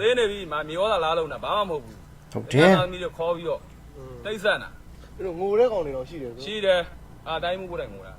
သေးနေပြီမာမြေဩသာလားလုံးတာဘာမှမဟုတ်ဘူးဟုတ်တယ်သားသမီးတွေခေါ်ပြီးတော့တိတ်ဆက်တာအဲ့တော့ငိုတဲ့ကောင်တွေတော့ရှိတယ်ဆိုရှိတယ်အာတိုင်းမှုကိုယ်တိုင်ငိုတာ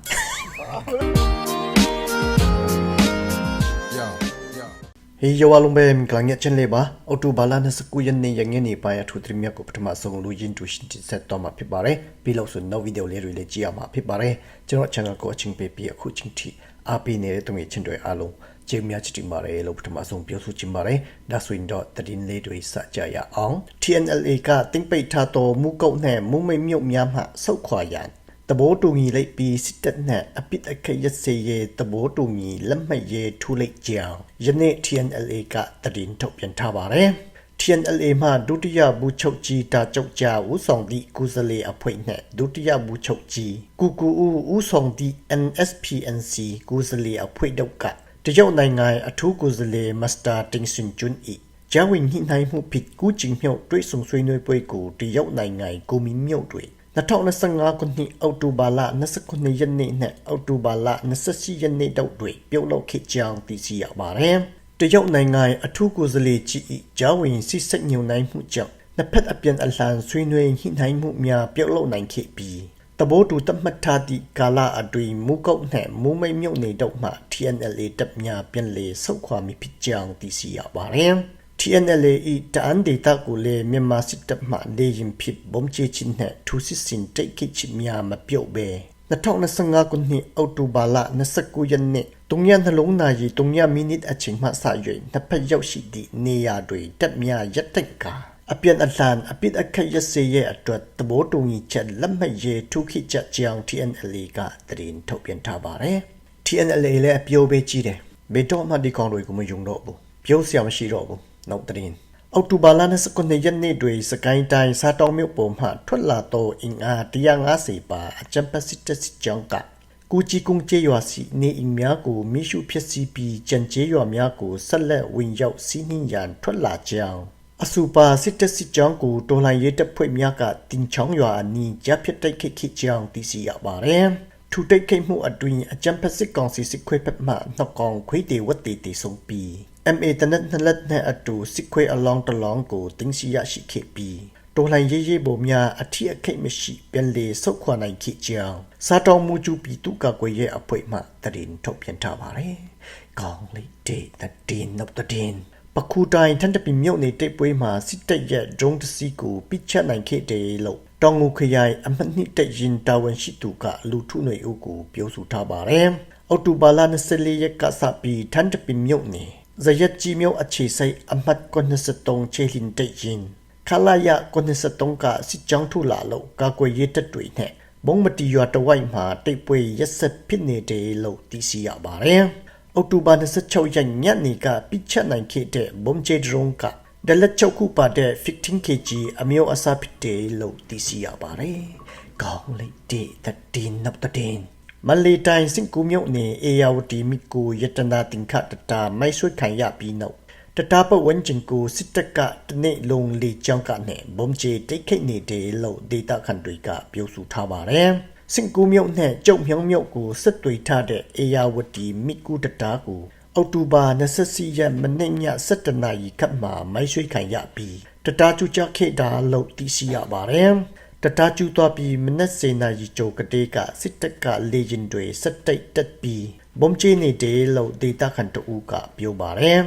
ဟေးယောအလုံးပဲမင်္ဂလာညချင်လေးပါအော်တိုဘာလ29ရက်နေ့ရငင်းနေပိုင်းအထူးသဖြင့်မြတ်ကိုပထမဆုံးလူရင်းတူရှင်တင်ဆက်တော့မှာဖြစ်ပါတယ်ပြီးလို့ဆိုနောက်ဗီဒီယိုလေးတွေလည်းကြည့်ရမှာဖြစ်ပါတယ်ကျွန်တော် channel ကိုအချင်းပေးပြီးအခုချင်းထိအားပေးနေတဲ့သူငယ်ချင်းတွေအားလုံး ကျေးများချစ်တင်ပါတယ်လို့ပထမဆုံးပြောဆိုချင်ပါတယ်ဒါဆိုရင်တော့တည်င်းလေးတွေစကြရအောင် TNLA ကတင်ပိတ်ထားတော်မူကုတ်နဲ့မူမိတ်မြုပ်များမှဆုတ်ခွာရန်တဘောတူညီလိုက်ပြီးစစ်တပ်နဲ့အပစ်အခတ်ရစေရဲ့တဘောတူညီလက်မှတ်ရေးထူလိုက်ကြောင်းယနေ့ TNLA ကတရင်ထုတ်ပြန်ထားပါတယ်။ TNLA မှဒုတိယဘူချုပ်ကြီးတာကျုပ်ကြားဦးဆောင်သည့်ကုစလေအဖွဲ့နဲ့ဒုတိယဘူချုပ်ကြီးကူကူဦးဦးဆောင်သည့် NSPNC ကုစလေအဖွဲ့တို့က တရုတ်နိုင်ငံအထူးကုစလေမစ္စတာတင်စင်ကျွန်း၏ဂျာဝင်ဟိနိုင်မှုဖြစ်ကူချင်မြုပ်တွေ့ဆုံဆွေးနွေးပွဲကိုတရုတ်နိုင်ငံကိုမီမြုပ်တွေ2025ခုနှစ်အောက်တိုဘာလ29ရက်နေ့နဲ့အောက်တိုဘာလ28ရက်နေ့တို့တွင်ပြုလုပ်ခဲ့ကြောင်းသိရှိရပါတယ်။တရုတ်နိုင်ငံအထူးကိုယ်စားလှယ်ကြီး၏ဂျာဝင်စစ်စစ်ညုံနိုင်မှုကြောင့်နှစ်ဖက်အပြန်အလှန်ဆွေးနွေးညှိနှိုင်းမှုများပြုလုပ်နိုင်ခဲ့ပြီး တဘိုးတူတတ်မှတ်ထားသည့်ကာလအတွင်းမူကုတ်နှင့်မူမိတ်မြုပ်နေတော့မှ TNLA တပ်များပြန်လည်ဆုတ်ခွာမိဖြစ်ကြောင်းသိရှိရပါတယ်။ TNLA ၏တအန်ဒေတာကိုလည်းမြန်မာစစ်တပ်မှလေရင်ဖြစ်ဘုံချေချင်းနဲ့ထူစစ်စင်တိတ်ခိချစ်များမပြုတ်ပဲ2025ခုနှစ်အောက်တိုဘာလ29ရက်နေ့တုံရနှလုံးနာရီတုံရမိနစ်အချိန်မှစ၍နှစ်ဖက်ရောက်ရှိသည့်နေရာတွင်တပ်များရက်တက်ကာ အပြန်အလှန်အပစ်အခတ်ရစေရဲ့အတွက်သဘောတူညီချက်လက်မှတ်ရေးထုခိချက်ကြောင်း TNLA ကသတင်းထုတ်ပြန်ထားပါတယ်။ TNLA လည်းအပြိုးပေးကြည့်တယ်။ဘယ်တော့မှဒီကောင်တွေကိုမယုံတော့ဘူး။ပြောစရာမရှိတော့ဘူး။နောက်သတင်းအောက်တိုဘာလ29ရက်နေ့တွင်စကိုင်းတိုင်းစားတောင်းမြို့ပေါ်မှထွက်လာသောအင်အား150ပါအကြံပတ်စစ်တပ်စစ်ကြောင်းကကူချီကုန်းကျေးရွာစီနေအိမ်များကိုမိရှုဖြစ်စီပြီးကြံကျေးရွာများကိုဆက်လက်ဝင်ရောက်စီးနှင်းရန်ထွက်လာကြောင်း အစူပါစစ်တပ်စစ်ကြောင်းကိုတော်လှန်ရေးတပ်ဖွဲ့များကတင်ချောင်းရွာအနီးရပ်ဖြစ်တိုက်ခိုက်ခဲ့ကြောင်းသိရှိရပါတယ်။ထူတိတ်ခိတ်မှုအတွင်းအကြံဖက်စစ်ကောင်စီစစ်ခွေးဖက်မှနှောက်ကောင်ခွေးတေဝတ်တေတေဆုံးပြီး MA တနက်နှစ်လက်နဲ့အတူစစ်ခွေးအလောင်းတလောင်းကိုတင်းစီရရှိခဲ့ပြီးတော်လှန်ရေးရေးပုံများအထီးအခိတ်မရှိပြန်လေဆုတ်ခွာနိုင်ခဲ့ကြောင်းစားတော်မူကျူပြည်သူ့ကာကွယ်ရေးအဖွဲ့မှတရင်ထုတ်ပြန်ထားပါတယ်။ကောင်းလေးတေတတင်နောက်တတင် ပခုတိုင်းထန်တပီမြုပ်နေတိတ်ပွဲမှာစစ်တပ်ရဲ့ဒရုန်းတစီကိုပိတ်ချက်နိုင်ခဲ့တယ်လို့တောင်ငူခရိုင်အမှတ်နှစ်တရင်တာဝန်ရှိသူကလူထုຫນွေဦးကိုပြောဆိုထားပါတယ်။အော်တိုဘာလ24ရက်ကစပြီးထန်တပီမြုပ်နေဇယက်ကြီးမြို့အခြေဆိုင်အမှတ်93ချေလင်တိတ်ရင်ခလာယ93ကစစ်ကြောင်းထုလာလို့ကာကွယ်ရေးတပ်တွေနဲ့ဘုံမတီရွာတဝိုက်မှာတိတ်ပွဲရက်ဆက်ဖြစ်နေတယ်လို့သိရှိရပါတယ်။ အောက်တိုဘာ26ရက်ညနေကပိချက်နိုင်ခဲ့တဲ့ဘုံချေဒရုန်းကဒလက်ချုပ်ခုပါတဲ့ 15kg အမျိုးအစားဖြစ်တယ်လို့သိရှိရပါတယ်။ကောင်းလိုက်တဲ့တည်နောက်တဲ့မလေးတိုင်းစင်ကူမြုပ်နေအေယာဝတီမီကိုယတနာတင်ခတတာမိုက်ဆွတ်ခံရပြီးနောက်တတာပဝန်းကျင်ကိုစစ်တပ်ကတနေ့လုံးလေကြောင်းကနဲ့ဘုံချေတိတ်ခိတ်နေတယ်လို့ဒေတာခန်တွေကပြောဆိုထားပါတယ် စင်ကူမြုပ်နဲ့ကျုပ်မြောင်းမြုပ်ကိုစစ်တွေထားတဲ့အေယာဝတီမီကူတတာကိုအောက်တိုဘာ24ရက်မနေ့ည7:00နာရီခန့်မှာမိုက်ဆွေခံရပြီးတတာကျူကြခဲ့တာလို့သိရှိရပါတယ်တတာကျူသွားပြီးမနက်စေနာရီကျော်ကလေးကစစ်တပ်ကလေရင်တွေစက်တိတ်တက်ပြီးဘုံချေနေတယ်လို့ဒေတာခန်တူကပြောပါတယ်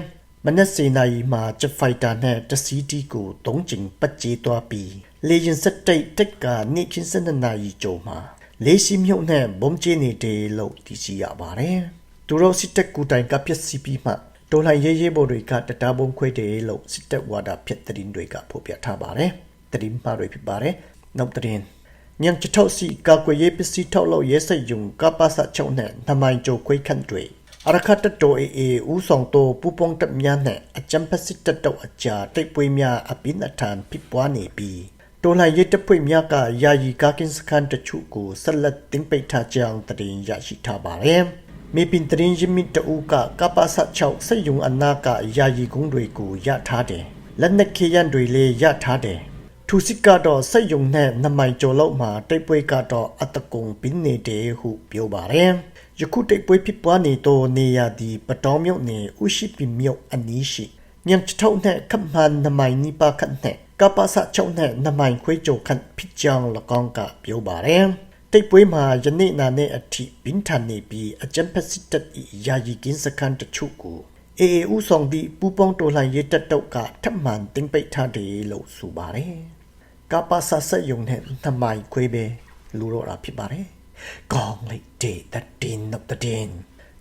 မနက်စေနာရီမှာဂျက်ဖိုက်တာနဲ့တစီတီကိုသုံးကျင်ပတ်ကျေးသွားပြီးလေရင်စက်တိတ်တက်ကနေချင်းစနနာရီကျော်မှာ လေးစီမြုပ်နဲ့ဘုံချေနေတယ်လို့သိရှိရပါတယ်သူတို့စစ်တပ်ကူတိုင်ကပြက်စီပြီးမှတော်လှန်ရေးရေးဘော်တွေကတတားဘုံခွဲတယ်လို့စစ်တပ်ဝါဒဖြတ်သတင်းတွေကဖော်ပြထားပါတယ်သတင်းမှားတွေဖြစ်ပါတယ်နောက်သတင်းညံချထောက်စီကာကွယ်ရေးပစ္စည်းထောက်လို့ရဲစက်ယုံကပါစချုံနဲ့နမိုင်ကြိုခွေးခန့်တွေအရခတ်တိုအေအေဦးဆောင်တော့ပူပေါင်းတပ်များနဲ့အကြံဖက်စစ်တပ်တို့အကြာတိတ်ပွေးများအပိနထန်ဖြစ်ပွားနေပြီး တော်လှန်ရေးတပ်ဖွဲ့များကယာယီကာကင်းစခန်းတချို့ကိုဆက်လက်တင်ပိတ်ထားကြောင်းသတင်းရရှိထားပါတယ်မေပင်တရင်ရမီတူကကပါစ6စက်ယုံအနာကယာယီကုန်းတွေကိုရထားတယ်လက်နက်ခေရန်တွေလည်းရထားတယ်ထူစစ်ကတော့စက်ယုံနဲ့နမိုင်ကျော်လောက်မှာတိတ်ပွဲကတော့အတကုံပင်းနေတယ်ဟုပြောပါတယ်ယခုတိတ်ပွဲဖြစ်ပွားနေသောနေရာဒီပတောင်းမြုပ်နေဥရှိပင်မြုပ်အနီးရှိညံချထောက်နဲ့ခမန်နမိုင်နိပါခတ်နဲ့ ကပ္ပစချုံနဲ့နမိုင်ခွေးကြုံခတ်ဖြစ်ကြောင်းလကောင်ကပြောပါတယ်တိတ်ပွဲမှာယနေ့နာနဲ့အထိဘင်းထန်နေပြီးအကြံဖက်စစ်တပ်၏ယာယီကင်းစခန်းတချို့ကိုအေအေဦးဆောင်သည့်ပူပေါင်းတော်လှန်ရေးတပ်တုပ်ကထပ်မံတင်ပိတ်ထားတယ်လို့ဆိုပါတယ်ကပ္ပစဆက်ယုံနဲ့နမိုင်ခွေးပဲလူတော့တာဖြစ်ပါတယ်ကောင်းလိုက်တဲ့တတင်နပ်တတင်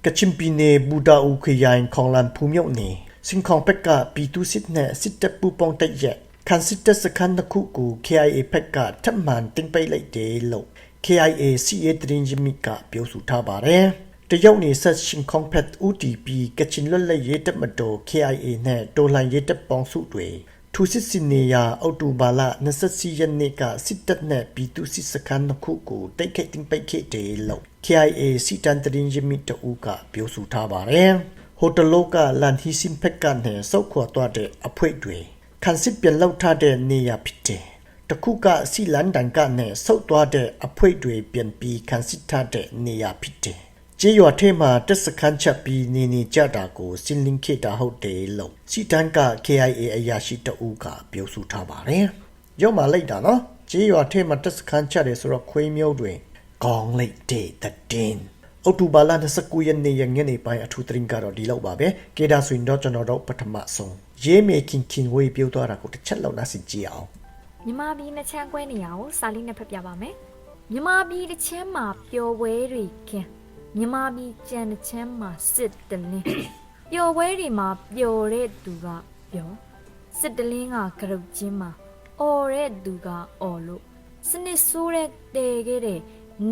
ကချင်ပြည်နယ်ဘူတာဦးခရိုင်ခေါင်လန်ဖူးမြုပ်နေစင်ခေါင်ပက်ကပီတူစစ်နဲ့စစ်တပ်ပူပေါင်းတိုက်ရက် ခန်စစ်တပ်စခန်းတစ်ခုကို KIA ဖက်ကထပ်မံတင်ပိတ်လိုက်တယ်လို့ KIA စီအေတရင်ဂျမီကပြောဆိုထားပါတယ်တရုတ်နေဆက်ရှင်ခေါင်ဖက် UTP ကချင်လွတ်လပ်ရေးတပ်မတော် KIA နဲ့တော်လှန်ရေးတပ်ပေါင်းစုတွေထူစစ်စင်နေရာအောက်တိုဘာလ24ရက်နေ့ကစစ်တပ်နဲ့ပြည်သူစစ်စခန်းတစ်ခုကိုတိုက်ခိုက်တင်ပိတ်ခဲ့တယ်လို့ KIA စီတန်တရင်ရမီတအူကပြောဆိုထားပါတယ်။ဟိုတလောကလန်ဟီစင်ဖက်ကနဲ့စောက်ခွာသွားတဲ့အဖွေတွေ ခန်းစစ်ပြန်လောက်ထားတဲ့နေရာဖြစ်တယ်။တခုကစီလန်ဒန်ကနဲ့စောက်သွားတဲ့အဖွေတွေပြန်ပြီးခန်းစစ်ထားတဲ့နေရာဖြစ်တယ်။ကျေးရွာထဲမှာတက်စခန်းချက်ပြီးနေနေကြတာကိုစင်လင်းခေတာဟုတ်တယ်လို့စီတန်က KIA အရာရှိတအူကပြောဆိုထားပါတယ်။ရောက်မှလိုက်တာနော်။ကျေးရွာထဲမှာတက်စခန်းချက်တယ်ဆိုတော့ခွေးမျိုးတွေကောင်းလိုက်တဲ့တည်င်းအောက်တိုဘာလ29ရက်နေ့ရညနေပိုင်းအထူးသတင်းကတော့ဒီလောက်ပါပဲကေဒါဆိုရင်တော့ကျွန်တော်တို့ပထမဆုံး ရေးမေခင်ခင်ဝေးပြောသွားတာကိုတစ်ချက်လောက်နားဆင်ကြည့်အောင်မြမပြည်နှစ်ချမ်းကွဲနေရကိုစာလေးနဲ့ဖတ်ပြပါမယ်မြမပြည်တစ်ချမ်းမှာပျော်ပွဲတွေခင်မြမပြည်ကြံတစ်ချမ်းမှာစစ်တလင်းပျော်ပွဲတွေမှာပျော်တဲ့သူကပျော်စစ်တလင်းကကရုတ်ချင်းမှာအော်တဲ့သူကအော်လို့စနစ်ဆိုးတဲ့တဲခဲ့တဲ့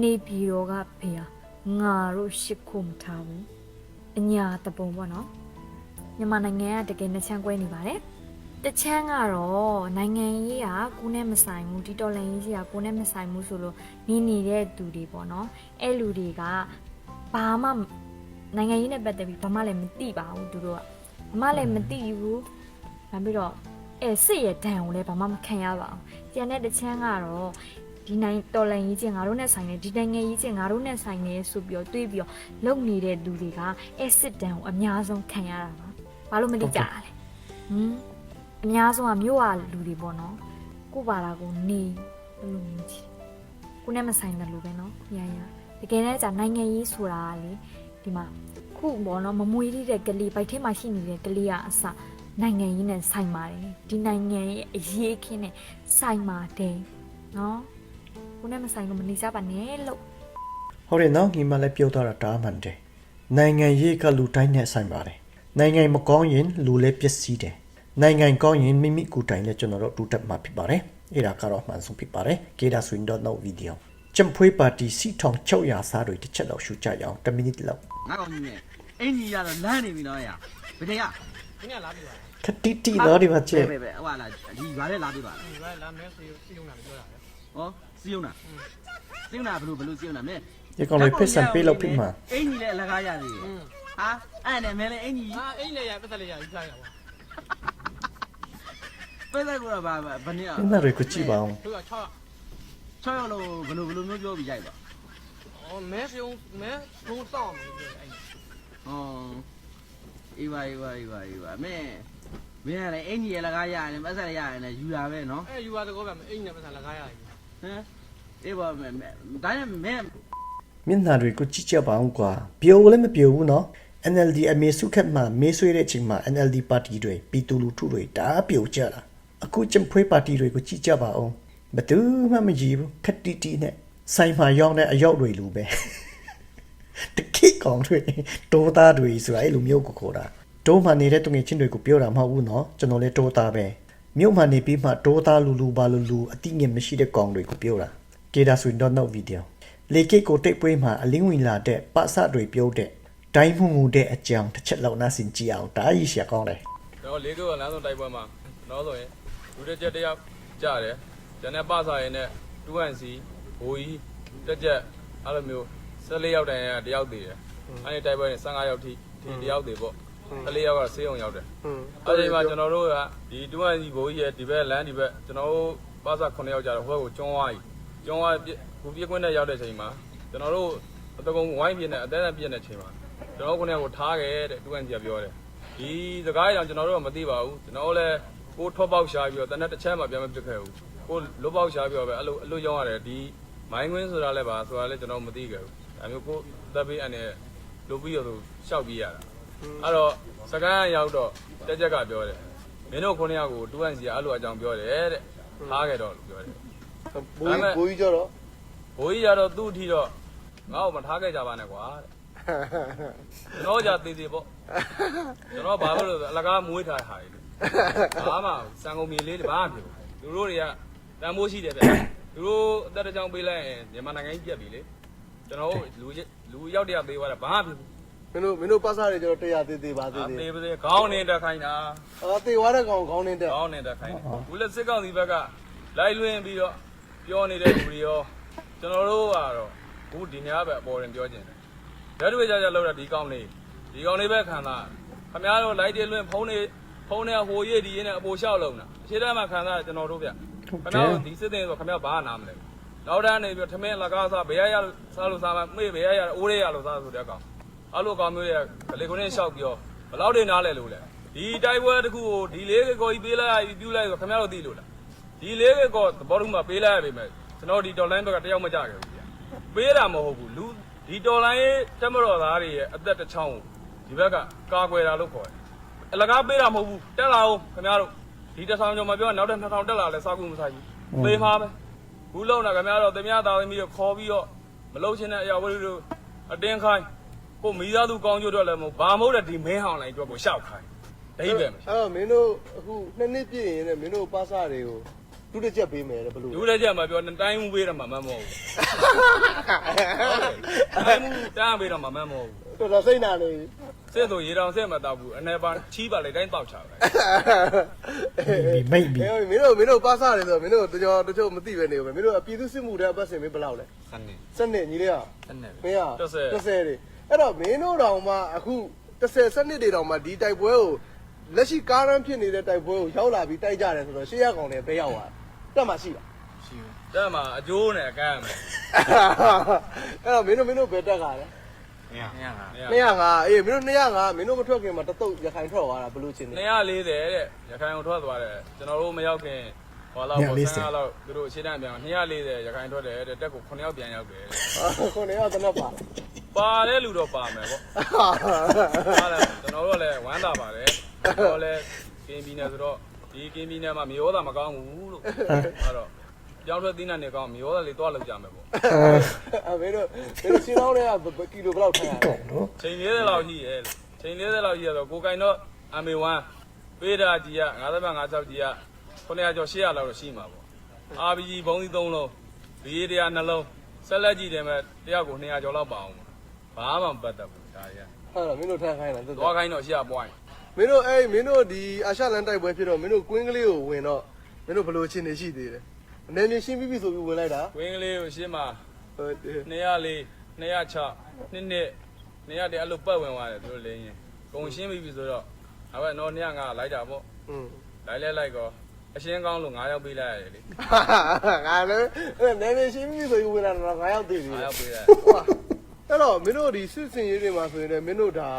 နေပြည်တော်ကဖေဟာငါတို့ရှစ်ခုမထားဘူးအညာတပုံပေါ့နော် မြန်မာနိုင်ငံကတကယ်နှစ်ချမ်းကွဲနေပါတယ်တချမ်းကတော့နိုင်ငံရေးကကိုနဲ့မဆိုင်ဘူးဒီတော်လန်ရေးကြီးကကိုနဲ့မဆိုင်ဘူးဆိုလို့နေနေတဲ့သူတွေပေါ့နော်အဲ့လူတွေကဘာမှနိုင်ငံရေးနဲ့ပတ်သက်ပြီးဘာမှလည်းမသိပါဘူးသူတို့ကဘာမှလည်းမသိဘူးနောက်ပြီးတော့အဲစစ်ရဲ့ဒဏ်ကိုလည်းဘာမှမခံရပါဘူးကျန်တဲ့တချမ်းကတော့ဒီနိုင်တော်လန်ရေးချင်းငါတို့နဲ့ဆိုင်နေဒီနိုင်ငံရေးချင်းငါတို့နဲ့ဆိုင်နေဆိုပြီးတော့တွေးပြီးတော့လုံနေတဲ့သူတွေကအဲစစ်ဒဏ်ကိုအများဆုံးခံရတာပါ ဘာလို့မသိကြရလဲဟမ်အများဆုံးကမြို့ကလူတွေပေါ့နော်ကိုပါလာကိုနေဘယ်လိုမျိုးကြီးကိုနဲ့မဆိုင်တယ်လို့ပဲနော်ရရတကယ်တမ်းကျနိုင်ငံရေးဆိုတာကလေဒီမှာခုပေါ့နော်မမွေးသေးတဲ့ကလေးဘိုက်ထဲမှာရှိနေတဲ့ကလေးကအစနိုင်ငံရေးနဲ့ဆိုင်ပါတယ်ဒီနိုင်ငံရဲ့အရေးအခင်းနဲ့ဆိုင်ပါတယ်နော်ကိုနဲ့မဆိုင်လို့မနေကြပါနဲ့လို့ဟုတ်တယ်နော်ညီမလည်းပြောသွားတာတားမှန်တယ်နိုင်ငံရေးကလူတိုင်းနဲ့ဆိုင်ပါတယ် နိုင်ငံမကောင်းရင်လူလည်းပျက်စီးတယ်နိုင်ငံကောင်းရင်မိမိကိုယ်တိုင်လည်းကျွန်တော်တို့တူတက်မှာဖြစ်ပါတယ်အဲ့ဒါကတော့မှန်ဆုံးဖြစ်ပါတယ်ကေဒါဆွင်တော့နောက်ဗီဒီယိုကျမ်ဖွေးပါတီစီထောင်600စားတွေတစ်ချက်လောက်ရှုကြရအောင်10မိနစ်လောက်ငါကောင်ကြီးနဲ့အင်ကြီးရတော့လမ်းနေပြီနော်ရဘယ်တည်းရဒီနေ့လာပြီပါခတိတိတော့ဒီမှာကျဲပဲပဲဟိုဟာလာဒီရွာထဲလာပြီပါလားဒီကလာမဲစီစီုံလာပြောတာလေဟောစီယုံနာစီယုံနာဘလို့ဘလို့စီယုံနာမင်းဒီကောင်လေးဖက်ဆန်ပေးလို့ဖြစ်မှာအင်ကြီးလည်းအလကားရသေးတယ် ဟာအဲ့နဲ့မင်းလည်းအင်ကြီးအာအိမ်လေရပတ်သက်လေရယူစားရပါပဲတဲ့ကောဘာဘယ်နည်းမျက်နှာတွေကိုကြည့်ပါအောင်သူက6ချောက်လို့ဘလို့ဘလို့မျိုးပြောပြီးရိုက်ပါအော်မဲစီုံမဲဘုံစောင့်နေတယ်အဲ့ဟောအေးပါအေးပါအေးပါအေးပါမင်းမင်းလည်းအင်ကြီးအလကားရတယ်ပတ်ဆက်ရတယ်နဲ့ယူတာပဲနော်အဲ့ယူရတော့ဗျအိမ်နဲ့ပတ်သက်လကားရတယ်ဟမ်အေးပါမင်းဒါနဲ့မင်းမျက်နှာတွေကိုကြည့်ကြပါအောင်ကွာပျော်လည်းမပျော်ဘူးနော် NLD အမေစုခက်မှာမေးဆွေးတဲ့အချိန်မှာ NLD ပါတီတွေပြည်သူလူထုတွေတအားပျော်ကြတာအခုကျန်ဖွေးပါတီတွေကိုကြည့်ကြပါအောင်ဘယ်သူမှမကြည့်ဘူးခက်တီတီနဲ့ဆိုင်မှာရောက်တဲ့အရောက်တွေလူပဲတခိကောင်တွေတိုးသားတွေဆိုတာအဲ့လိုမျိုးကိုခေါ်တာတိုးမှနေတဲ့တုငယ်ချင်းတွေကိုပြောတာမဟုတ်ဘူးနော်ကျွန်တော်လည်းတိုးသားပဲမြို့မှနေပြီးမှတိုးသားလူလူပါလူလူအတိငင်မရှိတဲ့ကောင်တွေကိုပြောတာကေဒါဆွင်တော့နောက်ဗီဒီယိုလေကိတ်ကိုတိတ်ပွဲမှာအလင်းဝင်လာတဲ့ပစတွေပြောတဲ့ ဒိုင်းမှုမှုတဲ့အကြောင်းတစ်ချက်လောက်နားဆင်ကြည့်အောင်ဒါကြီးရှာကောင်းတယ်တော့လေးကလမ်းဆုံးတိုက်ပွဲမှာတော့ဆိုရင်လူတစ်ချက်တယောက်ကြားတယ်ကျန်တဲ့ပစာရင်နဲ့တူဟန်စီဘိုးကြီးတက်ချက်အဲ့လိုမျိုး14ရောက်တိုင်တယောက်သေးတယ်အဲ့ဒီတိုက်ပွဲနဲ့15ရောက်ထိဒီတယောက်သေးပေါ့14ယောက်ကဆေးရုံရောက်တယ်อืมအဲ့ဒီမှာကျွန်တော်တို့ကဒီတူဟန်စီဘိုးကြီးရဲ့ဒီဘက်လမ်းဒီဘက်ကျွန်တော်တို့ပစာ9ယောက်ကြာတော့ဟိုဘက်ကိုကျွန်းဝါးကြီးကျွန်းဝါးဘူပြည့်ကွင်းနဲ့ရောက်တဲ့ချိန်မှာကျွန်တော်တို့အတကုံဝိုင်းပြင်းနဲ့အသေးအပြင်းတဲ့ချိန်မှာ ကျွန်တော်တို့9ယောက်ကိုထားခဲ့တဲ့တူဟန်စီကပြောတယ်ဒီစကားကြောင့်ကျွန်တော်တို့ကမသိပါဘူးကျွန်တော်လည်းကိုထွက်ပေါက်ရှာပြီးတော့တနက်တစ်ချက်မှပြန်မပြစ်ခဲ့ဘူးကိုလွတ်ပေါက်ရှာပြီးတော့ပဲအဲ့လိုအလွတ်ရောက်ရတယ်ဒီမိုင်းကွင်းဆိုတာလည်းပါဆိုတာလည်းကျွန်တော်မသိခဲ့ဘူးဒါမျိုးကိုသက်ပေးအနေနဲ့လုပ်ပြီးတော့သူရှောက်ပြီးရတာအဲ့တော့စကားရောက်တော့တက်ချက်ကပြောတယ်မင်းတို့ခုနှစ်ယောက်ကိုတူအန်စီကအဲ့လိုအကြောင်းပြောတယ်တဲ့ထားခဲ့တော့လို့ပြောတယ်ဘိုးကြီးဘိုးကြီးကြတော့ဘိုးကြီးကတော့သူ့အထီတော့ငါ့ကိုမထားခဲ့ကြပါနဲ့ကွာတဲ့ကျွန် တော်じゃသေးသေးပေါ့ကျွန်တော်ဘာလို့လဲဆိုအလကားမွေးထားတာလေဘာမှစံကုန်မြေလေးဘာမှမဖြစ်ဘူးသူတို့တွေကတန်မိုးရှိတယ်ဗျသူတို့အသက်တစ်ကြောင်ပေးလိုက်ရင်မြန်မာနိုင်ငံကြီးပြက်ပြီလေကျွန်တော်လူလူရောက်တယောက်သေးသွားတာဘာမှမဖြစ်ဘူးမင်းတို့မင်းတို့ပတ်စားတွေကျတော့တရားသေးသေးပါသေးအသေးသေးပါသေးခေါင်းနေတက်ခိုင်းတာအာတေသွားတဲ့ကောင်ခေါင်းနေတက်ခေါင်းနေတက်ခိုင်းတယ်ဘူးလက်စစ်ကောင်စီဘက်ကလိုက်လွင်ပြီးတော့ပြောနေတဲ့လူတွေရောကျွန်တော်တို့ကတော့ဘူးဒီညဘက်အပေါ်ရင်ပြောကျင်တယ် လက်တွေ့ကြကြလောက်တာဒီကောင်းလေးဒီကောင်းလေးပဲခံစားခမများတို့လိုက်တယ်လွင့်ဖုံးနေဖုံးနေဟိုရည်ဒီရင်းနဲ့အပေါ်လျှောက်လုံးတာအရှိတမ်းမှာခံစားကျွန်တော်တို့ဗျခမများတို့ဒီစစ်တဲ့ဆိုခမများဘာနာမလဲနောက်တန်းနေပြီးထမင်းလကားစားဘယ်ရရစားလို့စားမမေ့ဘယ်ရရအိုးရရလို့စားဆိုတဲ့ကောင်အဲ့လိုကောင်မျိုးရဲ့ကလေးကိုင်းလျှောက်ပြောဘယ်လောက်တွေနားလဲလို့လဲဒီတိုက်ပွဲတစ်ခုကိုဒီလေးကောကြီးပေးလိုက်ပြီးပြူလိုက်ဆိုခမများတို့သိလို့လားဒီလေးကောသဘောတူမှပေးလိုက်ရပြီမဲ့ကျွန်တော်ဒီတော်လိုင်းဘက်ကတယောက်မကြခဲ့ဘူးဗျပေးတာမဟုတ်ဘူးလူ ဒီတော်လိုင်းရေးတက်မတော်သားတွေရဲ့အသက်တစ်ချောင်းကိုဒီဘက်ကကာကွယ်တာလို့ခေါ်တယ်။အလကားပေးတာမဟုတ်ဘူးတက်လာအောင်ခင်ဗျားတို့ဒီတစ်ဆောင်ကျော်မပြောနောက်တဲ့2000တက်လာလဲစောက်ကူမဆိုင်ဘူး။ပေးမှာပဲ။ဘူးလုံးတာခင်ဗျားတို့တမရသားသမီးကိုခေါ်ပြီးတော့မလုံးချင်းတဲ့အရာဝတ္ထုတို့အတင်းခိုင်းကိုမိသားစုကောင်းကျိုးအတွက်လည်းမဟုတ်ဘာမဟုတ်တဲ့ဒီမင်းဟောင်းလိုက်အတွက်ကိုရှောက်ခိုင်း။ဒိဗယ်မရှိအဲ့တော့မင်းတို့အခုနှစ်နှစ်ပြည့်ရင်လည်းမင်းတို့ပတ်စားတွေကို တူတစ်ချက်ပေးမယ်တဲ့ဘလို့လူလည်းကြက်မှာပြောတိုင်းမှုပေးတာမှမမှန်မဟုတ်ဘူး။တိုင်းမှုတန်းပေးတာမှမမှန်မဟုတ်ဘူးတော်တော်စိတ်နာနေစစ်ဆိုရေတောင်စစ်မတော့ဘူးအနေပါချီးပါလေတိုင်းတောက်ချပဲဒီမိတ်ပြီအေးမင်းတို့မင်းတို့ပတ်စားတယ်ဆိုတော့မင်းတို့တကြောတချို့မသိပဲနေဘူးမင်းတို့အပြည်သူစစ်မှုတဲ့အပတ်စင်မင်းဘယ်လောက်လဲစနေစနစ်ညီလေးကစနေမင်းကတစ်ဆယ် 30တွေအဲ့တော့မင်းတို့တောင်မှအခု30စနစ်တွေတောင်မှဒီတိုက်ပွဲကိုလက်ရှိကားရန်ဖြစ်နေတဲ့တိုက်ပွဲကိုရောက်လာပြီးတိုက်ကြတယ်ဆိုတော့ရှေ့ရကောင်တွေဘယ်ရောက်သွားတ က်မှရှိလားတဲ့မှာအကျိုးနဲ့အကမ်းမယ်အဲ့တော့မင်းတို့မင်းတို့ဘယ်တက်ကြလဲနေရငါ205အေးမင်းတို့205မင်းတို့မထွက်ခင်မှာတတုတ်ရခိုင်ထွက်သွားတာဘယ်လိုချင်းလဲ240တဲ့ရခိုင်အောင်ထွက်သွားတယ်ကျွန်တော်တို့မရောက်ခင်ဟောလောက်ပေါ့ဆန်းလောက်သူတို့ရှင်းတန်းပြန်240ရခိုင်ထွက်တယ်တဲ့တက်ကို9ယောက်ပြန်ရောက်တယ်ခုနေတော့တနပ်ပါပါတဲ့လူတော့ပါမယ်ပေါ့ဟာလဲကျွန်တော်တို့လည်းဝမ်းသာပါတယ်ကျွန်တော်လည်းကင်းပြည်နယ်ဆိုတော့ ဒီကင်းပြည်နယ်မှာမျိုးသားမကောင်းဘူးလို့အဲ့တော့ကြောင်းထွက်သီးနှံနေကောင်းမျိုးသားလေးတွားလောက်ကြမယ်ပေါ့အမင်းတို့မင်းတို့ရှင်းအောင်တွေကကီလိုဘယ်လောက်ထိုင်ရလဲနော်ချိန်40လောက်ရှိရဲ့လို့ချိန်40လောက်ရှိရတော့ကိုကင်တော့ MA1 ပေးတာကြီးက9556ကြီးက900ကျော်800လောက်တော့ရှိမှာပေါ့ RPG ဘုံသီး3လုံး BA တရားနှလုံးဆက်လက်ကြည့်တယ်မဲ့တယောက်ကို200ကျော်လောက်ပါအောင်ဘာမှမပတ်သက်ဘူးဒါကြီးဟုတ်လားမင်းတို့ထိုင်ခိုင်းတာတော်ကသွားခိုင်းတော့800 point မင်းတို့အဲ့မင်းတို့ဒီအာရှလန်တိုက်ပွဲဖြစ်တော့မင်းတို့ကွင်းကလေးကိုဝင်တော့မင်းတို့ဘယ်လိုချင်းနေရှိသေးတယ်အနေနဲ့ရှင်းပြီးပြီဆိုပြီးဝင်လိုက်တာဝင်းကလေးကိုရှင်းမှာဟုတ်တယ်204 206နှစ်နှစ်200တဲ့အဲ့လိုပတ်ဝင်သွားတယ်သူတို့လင်းရင်ကုံရှင်းပြီဆိုတော့အဲ့ဘက်တော့205လိုက်တာပေါ့อืมလိုက်လဲလိုက်ကောအရှင်းကောင်းလို့9ယောက်ပေးလိုက်ရတယ်လေငါလည်းအဲ့နေနေရှင်းပြီးဆိုပြီးဝင်လာတော့ငါရောက်သေးပြီ9ယောက်ပေးလိုက်ဟို အဲ့တော့မင်းတို့ဒီစစ်စင်ရေးတွေမှာဆိုရင်လည်းမင်းတို့ဒါ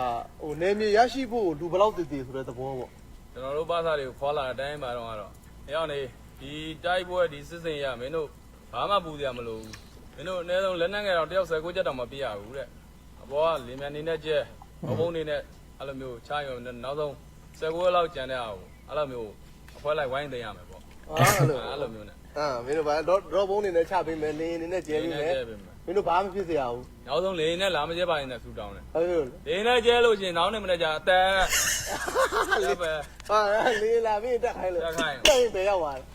ဟိုနေမြေရရှိဖို့လူဘယ်လောက်တည်တည်ဆိုတဲ့သဘောပေါ့ကျွန်တော်တို့ဘာသာတွေကိုခေါ်လာတဲ့အတိုင်းပါတော့ကတော့အရောက်နေဒီတိုက်ပွဲဒီစစ်စင်ရမင်းတို့ဘာမှပူစရာမလိုဘူးမင်းတို့အနည်းဆုံးလက်နက်ငယ်တော့တယောက်19ချက်တောင်မပြရဘူးတဲ့အဘောကလင်းမြန်နေနဲ့ကျဲဘဘုံနေနဲ့အဲ့လိုမျိုးချားရုံနဲ့နောက်ဆုံး19လောက်ကျန်တဲ့အောင်အဲ့လိုမျိုးအဖွဲလိုက်ဝိုင်းသိမ်းရမယ်ပေါ့ဟာအဲ့လိုအဲ့လိုမျိုးနဲ့အာမင်းတို့ဘာတော့တော့ဘုံနေနဲ့ချပေးမယ်လင်းနေနဲ့ကျဲပေးမယ်ကျဲပေးမယ်မ င်းတို့ဘာမှဖြစ်စရာဘူးနောက်ဆုံးလေနဲ့လာမကျဲပါရင်လည်းဆူတောင်းတယ်ဟုတ်လို့လေနဲ့ကျဲလို့ရှိရင်နောက်နေမနေ့ကျအတန်လေပဲဟာလေးလာပြီးတက်ခိုင်းလို့တက်ခိုင်းတက်ရင်ပဲရောက်သွားတယ်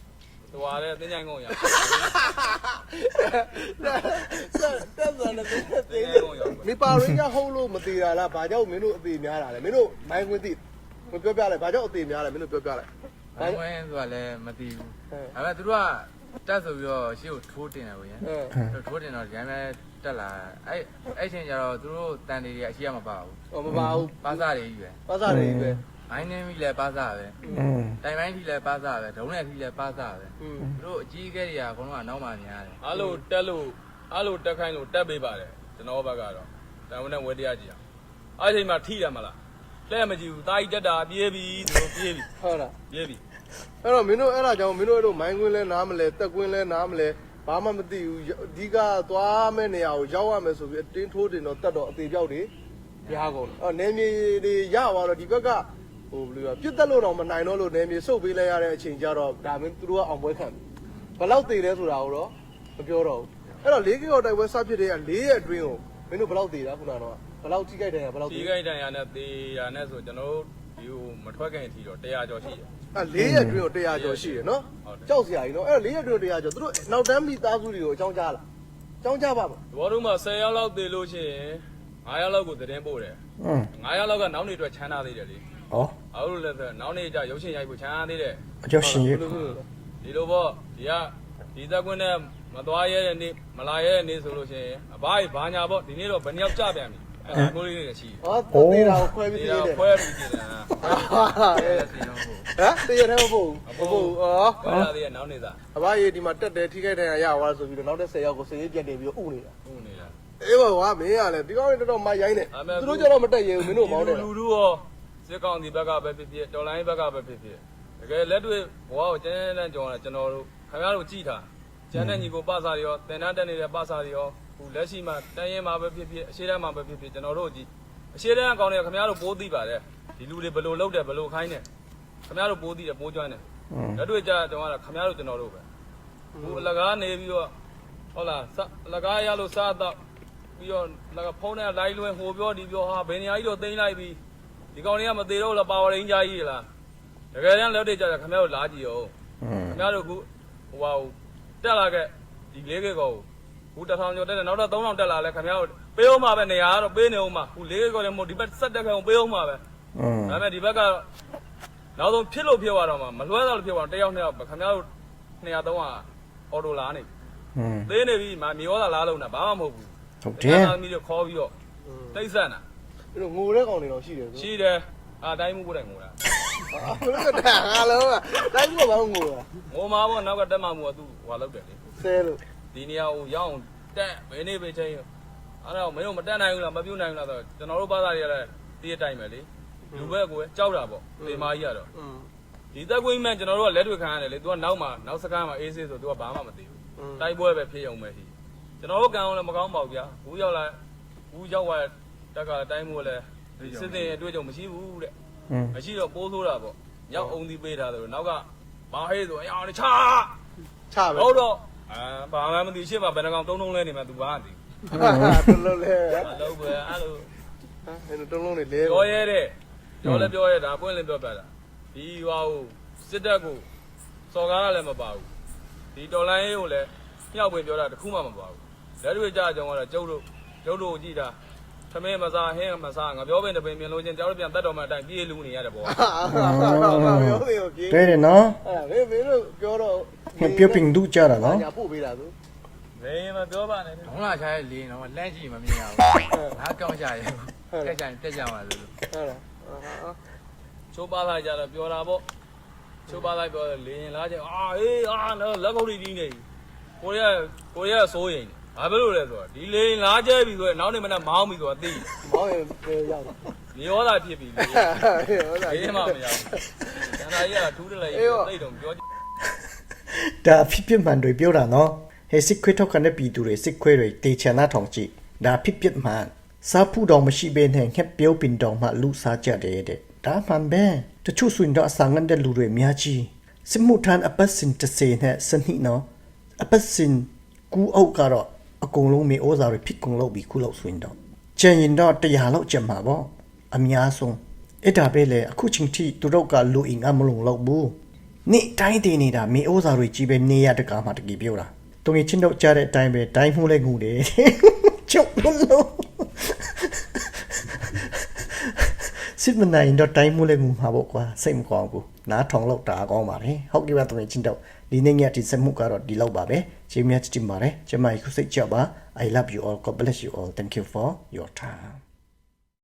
ဟွာတဲ့တင်းချိုင်းကုန်ရတက်တက်သွားတယ်တင်းသိချိုင်းကုန်ရမိပါရင်းကဟုတ်လို့မသေးတာလားဘာကြောင့်မင်းတို့အသေးများတာလဲမင်းတို့မိုင်းခွင်းသိမပြောပြလိုက်ဘာကြောင့်အသေးများလဲမင်းတို့ပြောပြလိုက်ဘိုင်းဝဲဆိုတာလည်းမသိဘူးဒါပေမဲ့သူတို့က တက်ဆိုပြီးတော့ရှေ့ကိုထိုးတင်တယ်ဗျာ။ထိုးတင်တော့ဒီတိုင်းပဲတက်လာအဲ့အဲ့ချိန်ကျတော့သူတို့တန်တွေကြီးအရှိရမပါဘူး။ဟောမပါဘူး။ပါစားတွေကြီးပဲ။ပါစားတွေကြီးပဲ။မိုင်းနေပြီလဲပါစားပဲ။တိုင်ပိုင်းပြီလဲပါစားပဲ။ဒုံးနဲ့ပြီလဲပါစားပဲ။သူတို့အကြီးအကဲတွေကအကုန်လုံးကနောက်မှများတယ်။အဲ့လိုတက်လို့အဲ့လိုတက်ခိုင်းလို့တက်ပေးပါတယ်ကျွန်တော်ဘက်ကတော့။တန်ဝန်နဲ့ဝဲတရားကြီးအောင်။အဲ့ချိန်မှာထိရမလား။လဲမကြည့်ဘူး။တာကြီးတက်တာပြေးပြီသူတို့ပြေးပြီ။ဟုတ်လား။ပြေးပြီ အဲ့တော့မင်းတို့အဲ့ဒါကြောင့်မင်းတို့အဲ့လိုမိုင်းကွင်းလဲနားမလဲတက်ကွင်းလဲနားမလဲဘာမှမသိဘူးအဓိကသွားမဲ့နေရာကိုရောက်ရမယ်ဆိုပြီးအတင်းထိုးတင်တော့တက်တော့အသေးပြောက်တွေရကုန်တယ်အဲ့တော့နေမြေတွေရသွားတော့ဒီဘက်ကဟိုဘယ်လိုပြောပြစ်တက်လို့တော့မနိုင်တော့လို့နေမြေစုပ်ပေးလိုက်ရတဲ့အချိန်ကျတော့ဒါမင်းသူတို့ကအောင်ပွဲခံတယ်ဘယ်လောက်သေးလဲဆိုတာကိုတော့မပြောတော့ဘူးအဲ့တော့၄ကီလိုတိုက်ပွဲစဖြစ်တဲ့က၄ရက်အတွင်းကိုမင်းတို့ဘယ်လောက်သေးတာခုနကတော့ဘယ်လောက်ထိကြိုက်တယ်ဘယ်လောက်ဒီသေးကိတ်တန်ရနဲ့တေးရနဲ့ဆိုကျွန်တော်တို့ ဒီဟိုမထွက်ခင်အထိတော့100ကျော်ရှိတယ် အဲ့၄ရက်အတွင်းကို100ကျော်ရှိရနော်ဟုတ်တယ် ကြောက်စရာကြီးနော်အဲ့တော့၄ရက်အတွင်း100ကျော်သူတို့နောက်တန်းမိသားစုတွေကိုအကြောင်းကြားလားအကြောင်းကြားပါမသဘောတူမှာ10ရောက်လောက်တေးလို့ရှိရင်9ရောက်လောက်ကိုသတင်းပို့တယ်อืม9ရောက်လောက်ကနောက်နေအတွက်ချမ်းသာသေးတယ်လေဩအဲ့လိုလည်းဆိုနောက်နေကျရုပ်ရှင်ရိုက်ဖို့ချမ်းသာသေးတယ်အကျော်ရှင်ရဒီလိုပေါ့ဒီကဒီသက်ကွင်းနဲ့မသွားရဲတဲ့နေ့မလာရဲတဲ့နေ့ဆိုလို့ရှိရင်အဘကြီးဘာညာပေါ့ဒီနေ့တော့ဘယ်နှစ်ယောက်ကြပြန်ပြီ အဲ့ဒါကိုလေးတွေရှိတယ်ဟောတေးတာကိုခွဲပြီးဒီသေးတော့တယ်ခွဲပြီးကြည့်တယ်ဟာဟအဲ့ဒါစီလုံးကိုမ်တေးရတယ်မဟုတ်ဘူးမဟုတ်ဘူးဩခွဲလာသေးရဲ့နောက်နေသားအဘကြီးဒီမှာတက်တယ်ထိခိုက်တယ်ရသွားဆိုပြီးတော့နောက်တဲ့10ယောက်ကိုစည်ရေးပြတ်နေပြီးတော့ဥနေတာဟုတ်နေတာအေးပါကွာမင်းရလဲဒီကောင်တော်တော်မရိုင်းနေသူတို့ကျတော့မတက်ရဲဘူးမင်းတို့မောင်းတယ်လူလူရောစစ်ကောင်ဒီဘက်ကပဲဖြစ်ဖြစ်တော်လိုင်းဘက်ကပဲဖြစ်ဖြစ်တကယ်လက်တွေ့ဘဝကိုကျန်းကျန်းကြောင်းတာကျွန်တော်တို့ခင်ဗျားတို့ကြည်ထားကျန်းတဲ့ညီကိုပစာတွေရောတင်တန်းတက်နေတဲ့ပစာတွေရော ဟိုလက်ရှိမှာတန်းရင်မှာပဲဖြစ်ဖြစ်အရှိတမ်းမှာပဲဖြစ်ဖြစ်ကျွန်တော်တို့ကြည့်အရှိတမ်းအကောင်တွေကခင်ဗျားတို့ပိုးသိပါတယ်ဒီလူတွေဘလို့လောက်တယ်ဘလို့ခိုင်းတယ်ခင်ဗျားတို့ပိုးသိတယ်ပိုးကျွမ်းတယ်လက်တွေ့ကြကျွန်တော်ကခင်ဗျားတို့ကျွန်တော်တို့ပဲဟိုအလကားနေပြီးတော့ဟုတ်လားအလကားရလို့စားတော့ပြီးတော့လကဖုန်းနဲ့လိုက်လွင်ဟိုပြောဒီပြောဟာဘယ်နေရာကြီးတော့တင်းလိုက်ပြီးဒီကောင်တွေကမသေးတော့လားပါဝါရင်းကြီးကြီးလားတကယ်တမ်းလက်တွေ့ကြခင်ဗျားတို့လာကြည့်ရောခင်ဗျားတို့ခုဟိုဟာတက်လာခဲ့ဒီလေးကေကောကို ခုတစ်ထောင်ကျော်တက်တယ်နောက်တော့3000တက်လာလဲခင်ဗျားတို့ပေးအောင်မှာပဲနေရာကတော့ပေးနေအောင်မှာခုလေးကေကောလည်းမဟုတ်ဒီဘက်ဆက်တက်ခဲ့အောင်ပေးအောင်မှာပဲ อืม ဒါပေမဲ့ဒီဘက်ကနောက်ဆုံးဖြစ်လို့ဖြစ်သွားတော့မှမလွှဲတော့လို့ဖြစ်သွားတော့တယောက်နှစ်ယောက်ခင်ဗျားတို့200 300အော်တိုလာနေ อืม သေးနေပြီမမြေဩသာလားလုံးတာဘာမှမဟုတ်ဘူး ဟုတ်တယ် သားသမီးတွေခေါ်ပြီးတော့တိတ်ဆက်တာ အဲ့လိုငိုတဲ့ကောင်တွေတော့ရှိတယ်ဆို ရှိတယ်အာတိုင်းမှုကိုယ်တိုင်ငိုတာ ဘယ်လိုလဲဟာလုံးကတိုင်းကဘာလို့ငိုတာ ငိုမှာပေါ့နောက်ကတက်မှမှုကသူ့ဟွာလောက်တယ်လေ ဆဲလို့ ဒီနေရာကိုရအောင်တက်ဘယ်နေ့ပဲချင်းအဲ့တော့မင်းတို့မတက်နိုင်ဘူးလားမပြုတ်နိုင်ဘူးလားဆိုတော့ကျွန်တော်တို့ဘာသာတွေကလည်းတည့်တိုင်းပဲလေလူဘက်ကိုကြောက်တာပေါ့ဒီမာကြီးကတော့ဒီသက်ကွင်းမှန်ကျွန်တော်တို့ကလက်တွေ့ခံရတယ်လေ तू ကနောက်မှာနောက်စကားမှာအေးဆေးဆို तू ကဘာမှမသိဘူးတိုက်ပွဲပဲဖြစ်အောင်ပဲရှိကျွန်တော်တို့ကံအောင်လည်းမကောင်းပါဘူးဗျာဘူးရောက်လာဘူးရောက်သွားတက်ကတိုင်းမို့လဲစစ်တင်ရဲ့အတွေ့အကြုံမရှိဘူးတဲ့မရှိတော့ပိုးဆိုးတာပေါ့ညောက်အုံသီးပေးထားတယ်လို့နောက်ကမဟေးဆိုအရာချချပဲဟုတ်တော့ အာဘာမှမသိရှင်းပါဘယ်နှကောင်တုံးတုံးလဲနေမှ तू ဘာမသိဟာတော်လို့လဲဘူးအလုပ်ပဲအဲ့လိုအဲ့လိုတုံးလုံးတွေလဲပြောရဲတဲ့ပြောလဲပြောရဲတာပွင့်လည်းပြောပြတာဒီဟွာကိုစစ်တပ်ကိုစော်ကားရလည်းမပါဘူးဒီတော်လိုင်းရေးကိုလည်းမြောက်ပွင့်ပြောတာတခုမှမပါဘူးလက်တွေ့ကြကြုံကတော့ကျုပ်တို့ကျုပ်တို့ကြည့်တာ သမင်းမစားဟင်းမစားငါပြောပင်တပင်မြင်လို့ချင်းကြောက်ပြန်တတ်တော်မှအတိုင်းပြေးလူနေရတဲ့ဘောဟာဟာပြောနေရောပြေးတွေ့တယ်နော်အဲ့ဒါမင်းမင်းတို့ပြောတော့ပြုတ်ပင်ဒူးကြတာနော်ညာပို့ပေးတာသူဘယ်မပြောပါနဲ့ဒေါင်းလာချားရဲ့လေတော့လန့်ကြည့်မမြင်ရဘူးငါကောင်းချရဲ့တက်ကြတက်ကြပါလို့ဟုတ်လားဟာချိုးပါလိုက်ကြတော့ပြောတာပေါ့ချိုးပါလိုက်ပြောလေရင်လားချင်းအာအေးအာလက်ခုပ်တီးတီးနေကိုရကိုရစိုးရင် ဘာဖြစ်လို့လဲဆိုတော့ဒီလေရင်လားကျဲပြီဆိုရင်နောက်နေမနဲ့မောင်းပြီဆိုတော့သိမောင်းရင်ပြေရောက်တာနေရောသာဖြစ်ပြီလေဟုတ်လားဘေးမှမရဘူးကျန်တာကြီးကထူးတယ်လေတိတ်တော့ပြောဒါအဖြစ်ပြစ်မှန်တွေပြောတာနော်ဟဲစစ်ခွေးထောက်ခံတဲ့ပြည်သူတွေစစ်ခွေးတွေတေချာနာထောင်ကြည့်ဒါအဖြစ်ပြစ်မှန်စားဖို့တော့မရှိဘဲနဲ့ငှက်ပြုတ်ပင်တော်မှလူစားကြတယ်တဲ့ဒါမှန်ပဲတချို့ဆိုရင်တော့အစာငတ်တဲ့လူတွေအများကြီးစစ်မှုထမ်းအပတ်စဉ်တစ်စေနဲ့စနိနော်အပတ်စဉ်ကူအုပ်ကတော့ အကုန်လုံးမေဩဇာတွေဖြစ်ကုန်လို့ပြီးခုလို့ဆိုရင်တော့ကျန်ရင်တော့တရားလောက်ကျန်မှာပေါ့အများဆုံးအဲ့ဒါပဲလေအခုချိန်ထိသူတို့ကလူအင်အမလုံလောက်ဘူးနေ့တိုင်းတည်နေတာမေဩဇာတွေကြီးပဲနေရတကာမှတကီပြောတာတုံငယ်ချင်းတို့ကြားတဲ့အတိုင်းပဲတိုင်းမှုလဲငူတယ်ကျုပ်လို့စစ်မနိုင်တော့တိုင်းမှုလဲငူမှာပေါ့ကွာစိတ်မကောင်းဘူးနား ထောင်လောက်တာကောင်းပါတယ်ဟုတ်ကဲ့ပါတုံငယ်ချင်းတို့ဒီနေ့ညဒီစက်မှုကတော့ဒီလောက်ပါပဲကျေးမြတ်တင်ပါတယ်ကျမကြီးခုစိတ်ကြပါ I love you all God bless you all thank you for your time